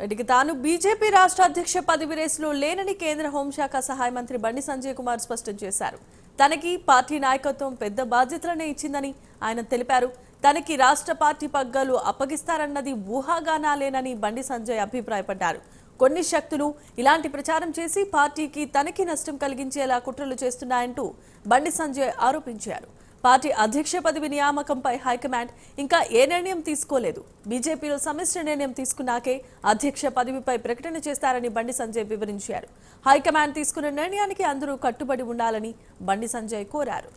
వీటికి తాను బీజేపీ రాష్ట్ర అధ్యక్ష పదవి రేసులో లేనని కేంద్ర హోంశాఖ సహాయ మంత్రి బండి సంజయ్ కుమార్ స్పష్టం చేశారు. తనకి పార్టీ నాయకత్వం పెద్ద బాధ్యతలనే ఇచ్చిందని ఆయన తెలిపారు. తనకి రాష్ట్ర పార్టీ పగ్గాలు అప్పగిస్తారన్నది ఊహాగానాలేనని బండి సంజయ్ అభిప్రాయపడ్డారు. కొన్ని శక్తులు ఇలాంటి ప్రచారం చేసి పార్టీకి తనకి నష్టం కలిగించేలా కుట్రలు చేస్తున్నాయంటూ బండి సంజయ్ ఆరోపించారు. పార్టీ అధ్యక్ష పదవి నియామకంపై హైకమాండ్ ఇంకా ఏ నిర్ణయం తీసుకోలేదు. బీజేపీలో సమిష్టి నిర్ణయం తీసుకున్నాకే అధ్యక్ష పదవిపై ప్రకటన చేస్తారని బండి సంజయ్ వివరించారు. హైకమాండ్ తీసుకున్న నిర్ణయానికి అందరూ కట్టుబడి ఉండాలని బండి సంజయ్ కోరారు.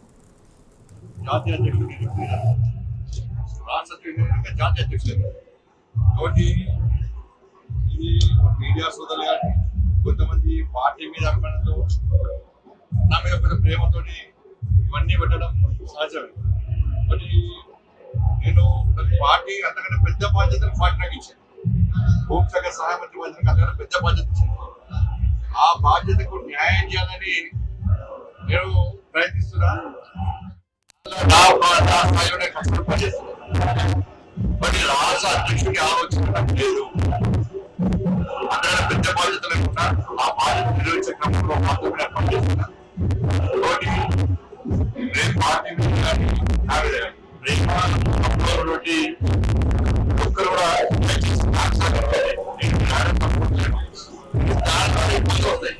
మీడియా సోదరులు కానీ కొంతమంది పార్టీ మీద అభిమానులు నా మీద కొంచెం ఇవన్నీ పెట్టడం సహజమే. మరి నేను పార్టీ అంతకంటే పెద్ద బాధ్యతను పార్టీ నాకు ఇచ్చాను హోంశాఖ సహాయ మంత్రి బాధ్యతకు అంతకంటే పెద్ద బాధ్యత ఇచ్చాను ఆ బాధ్యతకు న్యాయం చేయాలని నేను ప్రయత్నిస్తున్నాను నా స్థాయిలోనే కష్టపడి పనిచేస్తున్నాను మరి రాష్ట్ర అధ్యక్షుడికి ఆలోచన లేదు. అందరికీ పెద్ద బాధ్యత లేకుండా ఆ బాధ్యత నిర్వహించే క్రమంలో మాత్రమే నేను ఆవిడ ప్రేమానందం నుండి ఒక్కరు కూడా దాంట్లో ఇబ్బంది అవుతాయి